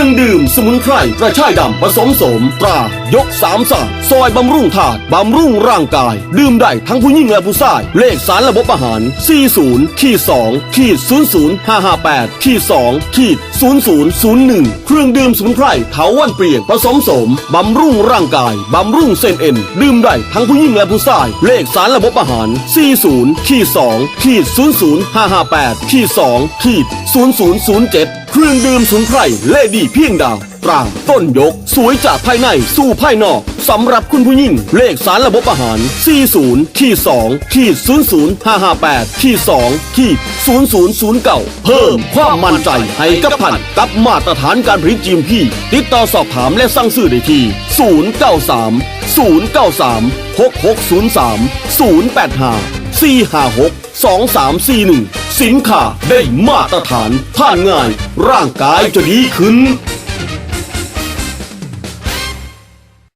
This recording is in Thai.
รื่องดื่มสมุนไพรกระชายดำผสมโสมตรายกสามสาซอยบำรุงถาดบำรุงร่างกาย ดื่มได้ทั้งผู้หญิงและผู้ชาย เลขสารระบบอาหาร 40ขีด2ขีด00558ขีด2ขีด0001 เครื่องดื่มสมุนไพรเถาวันเปลี่ยนผสมโสมบำรุงร่างกายบำรุงเส้นเอ็นดื่มได้ทั้งผู้หญิงและผู้ชาย เลขสารระบบอาหาร 40ขีด2ขีด00558ขีด2ขีด0007 เครื่องดื่มสมุนไพรเลดี้เพียงดาว ตราต้นยก สวยจากภายในสู่ภายนอกสำหรับคุณผู้หญิงเลขสารระบบอาหาร 40ขีด2ขีด00558ขีด2ขีด0009เพิ่มความมั่นใจให้กับพันกับมาตรฐานการผลิตจีมพี่ ติดต่อสอบถามและสั่งซื้อได้ที่ 093 093 6603 085 456 2341 สินค้าได้มาตรฐานท่านง่าย ร่างกายจะดีขึ้น